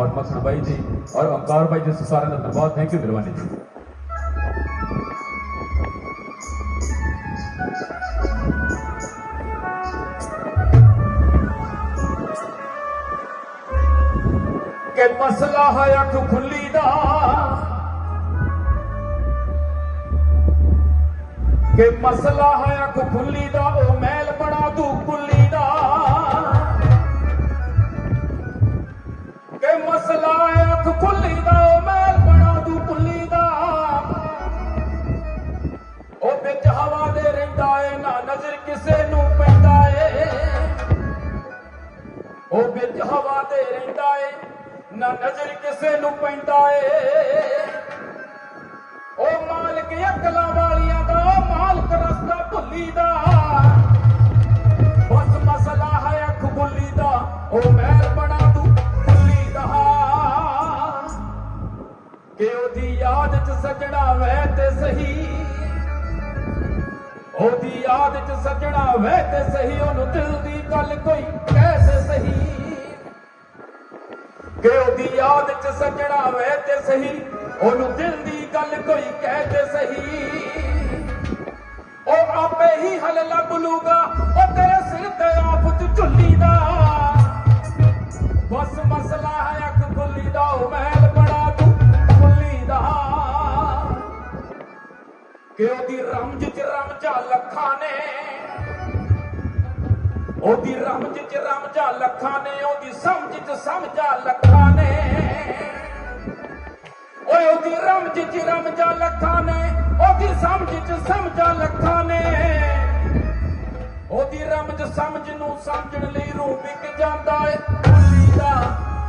और मसड़ भाई जी और अवतार भाई जी सारे का धन्यवाद थैंक यू मेहरबानी जी के मसला है अख खुली दा के मसला है अख खुली दा ओ मैल बना तू कुली ਮਸਲਾ ਅੱਖ ਖੁੱਲੀ ਦਾ ਉਹ ਮੈਲ ਬਣਾ ਦੂ ਕੁੱਲੀ ਦਾ ਉਹ ਵਿੱਚ ਹਵਾ ਦੇ ਰਹਿੰਦਾ ਏ, ਨਾ ਨਜ਼ਰ ਕਿਸੇ ਨੂੰ ਪੈਂਦਾ ਏ। ਉਹ ਵਿੱਚ ਹਵਾ ਦੇ ਰਹਿੰਦਾ ਏ, ਨਾ ਨਜ਼ਰ ਕਿਸੇ ਨੂੰ ਪੈਂਦਾ ਏ। ਉਹ ਮਾਲਕ ਅਕਲਾਂ ਕਿ ਉਹਦੀ ਯਾਦ ਚ ਸਜਣਾ ਵਹਿ ਤੇ ਸਹੀ। ਉਹਦੀ ਯਾਦ ਚ ਸਜਣਾ ਵੈ ਤੇ ਸਹੀ, ਉਹਨੂੰ ਦਿਲ ਦੀ ਗੱਲ ਕੋਈ ਕਹਿ ਤੇ ਸਹੀ। ਕਿ ਉਹਦੀ ਯਾਦ ਚ ਸਜਣਾ ਵੈ ਤੇ ਸਹੀ, ਉਹਨੂੰ ਦਿਲ ਦੀ ਗੱਲ ਕੋਈ ਕਹਿ ਤੇ ਸਹੀ। ਉਹ ਆਪੇ ਹੀ ਹਲ ਲੱਭ ਲੂਗਾ ਕਿ ਉਹਦੀ ਰਮਜ ਚ ਰਮਜਾ ਲੱਖਾਂ ਨੇ? ਉਹਦੀ ਰਮਜ ਚ ਰਮਜਾ ਲੱਖਾਂ ਨੇ, ਉਹਦੀ ਸਮਝ ਚ ਸਮਝਾ ਲੱਖਾਂ ਨੇ। ਓਏ, ਉਹਦੀ ਰਮਜ ਚ ਰਮਜਾ ਲੱਖਾਂ ਨੇ, ਉਹਦੀ ਸਮਝ ਚ ਸਮਝਾ ਲੱਖਾਂ ਨੇ। ਉਹਦੀ ਰਮਜ ਸਮਝ ਨੂੰ ਸਮਝਣ ਲਈ ਰੂਹ ਵਿਕ ਜਾਂਦਾ ਏ। ਖੁੱਲੀ ਦਾ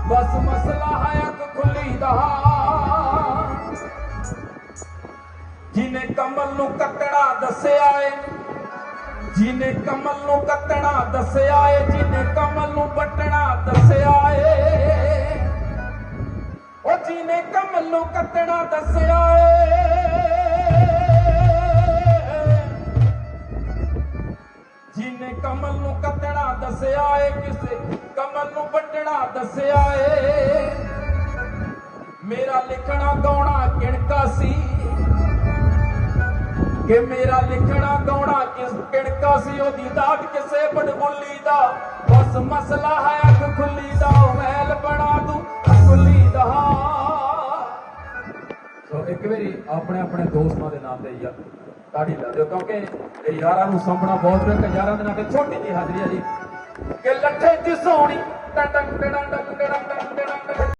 ਬਸ ਮਸਲਾ ਹੈ ਅੱਖ ਖੁੱਲੀ ਦਾ। ਜਿਹਨੇ ਕਮਲ ਨੂੰ ਕੱਟਣਾ ਦੱਸਿਆ ਏ, ਜਿਹਨੇ ਕਮਲ ਨੂੰ ਕੱਟਣਾ ਦੱਸਿਆ ਏ, ਜਿਹਨੇ ਕਮਲ ਨੂੰ ਵੱਟਣਾ ਦੱਸਿਆ ਏ। ਉਹ ਜਿਹਨੇ ਕਮਲ ਨੂੰ ਕੱਟਣਾ ਦੱਸਿਆ ਏ, ਜਿਹਨੇ ਕਮਲ ਨੂੰ ਕੱਟਣਾ ਦੱਸਿਆ ਏ, ਕਿਸੇ ਕਮਲ ਨੂੰ ਵੱਟਣਾ ਦੱਸਿਆ ਏ। ਮੇਰਾ ਲਿਖਣਾ ਗਾਉਣਾ ਕਿਣਕਾ ਸੀ। ਕਿ ਮੇਰਾ ਲਿਖਣਾ ਗਾਉਣਾ ਕਿਸ ਕਿਣਕਾ ਸੀ ਉਹਦੀ ਦਾਤ ਕਿਸੇ ਬੜਬੁੱਲੀ ਦਾ? ਬਸ ਮਸਲਾ ਹੈ ਅੱਖ ਖੁੱਲੀ ਦਾ ਮਹਿਲ ਬਣਾ ਦੂੰ ਖੁੱਲੀ ਦਾ। ਸੋ ਇੱਕ ਵਾਰੀ ਆਪਣੇ ਆਪਣੇ ਦੋਸਤਾਂ ਦੇ ਨਾਮ ਤੇ ਯਾਰ ਤਾੜੀ ਲਾ ਦਿਓ, ਕਿਉਂਕਿ ਯਾਰਾਂ ਨੂੰ ਸਾਂਭਣਾ ਬਹੁਤ ਰਹਿੰਦਾ ਯਾਰਾਂ ਦੇ ਨਾਲ ਛੋਟੀ ਜੀ ਹਾਜ਼ਰੀ ਹੈ ਜੀ। ਕਿ ਲੱਠੇ ਦੀ ਸੋਹਣੀ ਟਟਕ ਟੜਕ ਟੜਕ ਟੜਕ